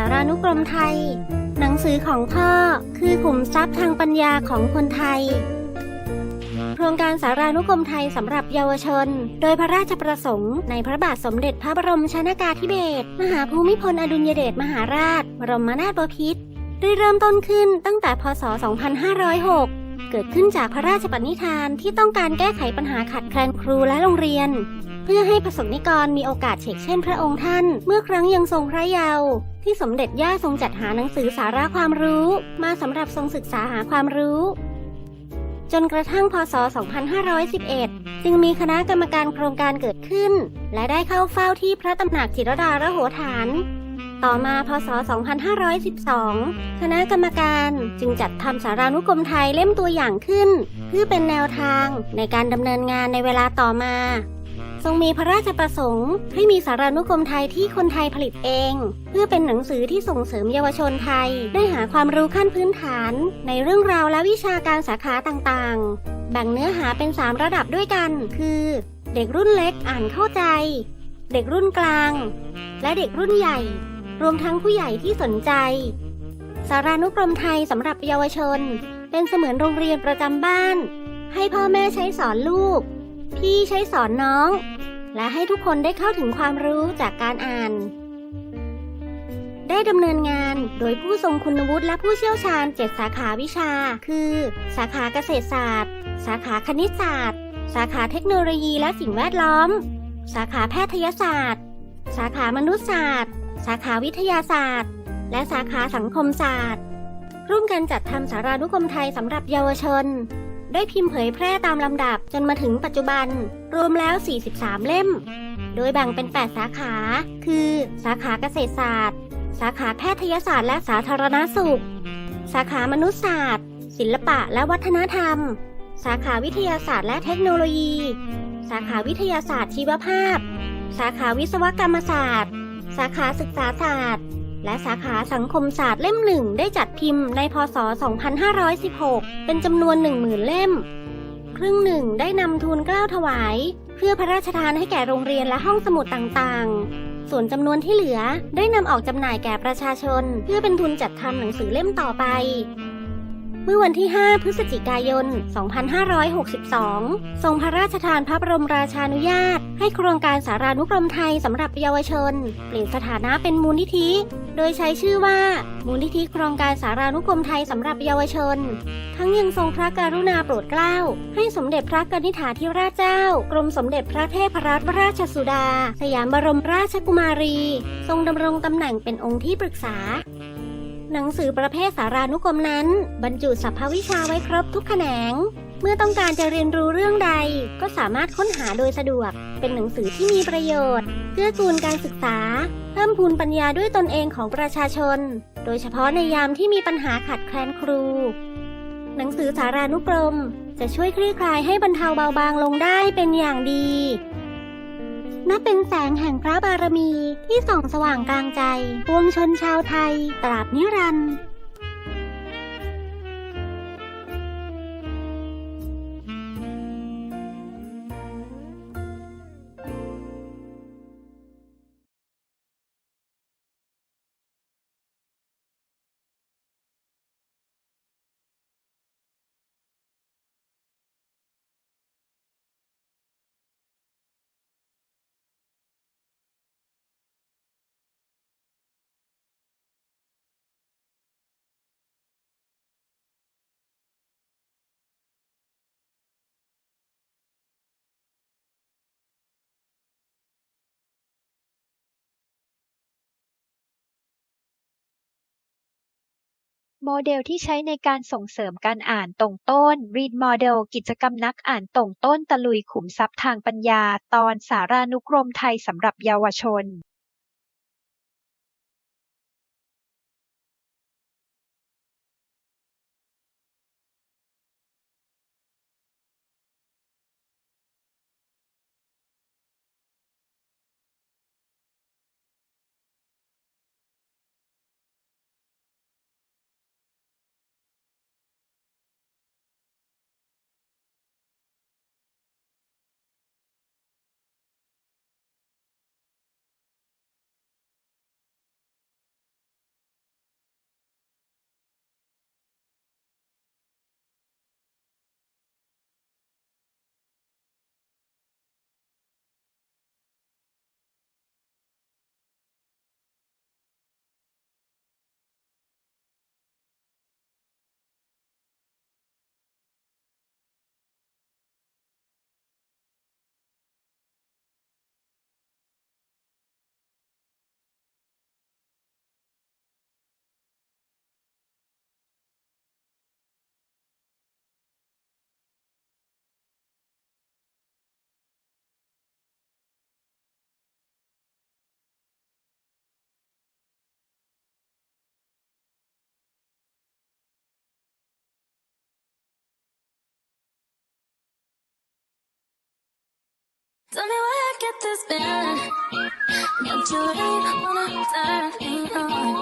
ารานุกรมไทย หนังสือของพ่อคือขุมทรัพย์ทางปัญญาของคนไทย โครงการสารานุกรมไทยสำหรับเยาวชน โดยพระราชประสงค์ในพระบาทสมเด็จพระบรมชนากาธิเบศรมหาภูมิพลอดุลยเดชมหาราช บรมนาถบพิตรได้เริ่มต้นขึ้นตั้งแต่พศ 2506เกิดขึ้นจากพระราชปณิธานที่ต้องการแก้ไขปัญหาขาดแคลนครูและโรงเรียน เพื่อให้ประสบนิกรมีโอกาสเฉกเช่นพระองค์ท่าน เมื่อครั้งยังทรงพระเยาว์ ที่สมเด็จย่าทรงจัดหาหนังสือสาระความรู้ มาสำหรับทรงศึกษาหาความรู้ จนกระทั่งพศ 2511 จึงมีคณะกรรมการโครงการเกิดขึ้น และได้เข้าเฝ้าที่พระตำหนักจิรดาระโหฐาน ต่อมาพศ 2512 คณะกรรมการจึงจัดทำสารานุกรมไทยเล่มตัวอย่างขึ้น เพื่อเป็นแนวทางในการดำเนินงานในเวลาต่อมา ทรงมีพระราชประสงค์ ให้มีสารานุกรมไทยที่คนไทยผลิตเอง เพื่อเป็นหนังสือที่ส่งเสริมเยาวชนไทย ได้หาความรู้ขั้นพื้นฐาน ในเรื่องราวและวิชาการสาขาต่างๆ แบ่งเนื้อหาเป็น 3 ระดับด้วยกัน คือ เด็กรุ่นเล็กอ่านเข้าใจ เด็กรุ่นกลาง และเด็กรุ่นใหญ่ รวมทั้งผู้ใหญ่ที่สนใจ สารานุกรมไทยสำหรับเยาวชน เป็นเสมือนโรงเรียนประจำบ้าน ให้พ่อแม่ใช้สอนลูก พี่ใช้สอนน้อง และให้ทุกคนได้เข้าถึงความรู้จากการอ่าน ได้ดำเนินงานโดยผู้ทรงคุณวุฒิและผู้เชี่ยวชาญ7สาขาวิชา คือ สาขาเกษตรศาสตร์ สาขาคณิตศาสตร์ สาขาเทคโนโลยีและสิ่งแวดล้อม สาขาแพทยศาสตร์ สาขามนุษยศาสตร์ สาขาวิทยาศาสตร์ และสาขาสังคมศาสตร์ ร่วมกันจัดทำสารานุกรมไทยสำหรับเยาวชน ได้พิมพ์เผยแพร่ตามลำดับจนมาถึงปัจจุบัน รวมแล้ว 43 เล่ม โดยแบ่งเป็น 8 สาขา คือ สาขาเกษตรศาสตร์ สาขาแพทยศาสตร์และสาธารณสุข สาขามนุษยศาสตร์ ศิลปะและวัฒนธรรม สาขาวิทยาศาสตร์และเทคโนโลยี สาขาวิทยาศาสตร์ชีวภาพ สาขาวิศวกรรมศาสตร์ สาขาศึกษาศาสตร์ และสาขาสังคมศาสตร์เล่มหนึ่งได้จัดพิมพ์ในพศ 2516 เป็นจำนวน 10,000 เล่ม ครึ่งหนึ่งได้นำทุนเกล้าถวาย เพื่อพระราชทานให้แก่โรงเรียนและห้องสมุดต่างๆ ส่วนจำนวนที่เหลือได้นำออกจำหน่ายแก่ประชาชน เพื่อเป็นทุนจัดทำหนังสือเล่มต่อไป เมื่อวันที่ 5 พฤศจิกายน 2562 ทรงพระราชทานพระบรมราชานุญาต ให้โครงการสารานุกรมไทยสำหรับเยาวชน เปลี่ยนสถานะเป็นมูลนิธิ โดยใช้ชื่อว่า มูลนิธิโครงการสารานุกรมไทยสำหรับเยาวชน ทั้งยังทรงพระกรุณาโปรดเกล้า ให้สมเด็จพระกนิษฐาธิราชเจ้า กรมสมเด็จพระเทพรัตนราชสุดา สยามบรมราชกุมารี ทรงดำรงตำแหน่งเป็นองค์ที่ปรึกษา หนังสือประเภทสารานุกรมนั้น บรรจุสรรพวิชาไว้ครบทุกแขนง เมื่อต้องการจะเรียนรู้เรื่องใด ก็สามารถค้นหาโดยสะดวก เป็นหนังสือที่มีประโยชน์ เพื่อกูลการศึกษา เพิ่มพูนปัญญาด้วยตนเองของประชาชน โดยเฉพาะในยามที่มีปัญหาขาดแคลนครู หนังสือสารานุกรม จะช่วยคลี่คลายให้บรรเทาเบาบางลงได้เป็นอย่างดี นับเป็นแสงแห่งพระบารมีที่ส่องสว่างกลางใจ ปวงชนชาวไทย ตราบนิรันดร์ โมเดลที่ใช้ในการส่งเสริมการอ่านตรงต้น Read Model กิจกรรมนักอ่านตรงต้นตะลุยขุมทรัพย์ทางปัญญา ตอน สารานุกรมไทยสำหรับเยาวชน Tell me why I get this feeling that you really wanna turn me on.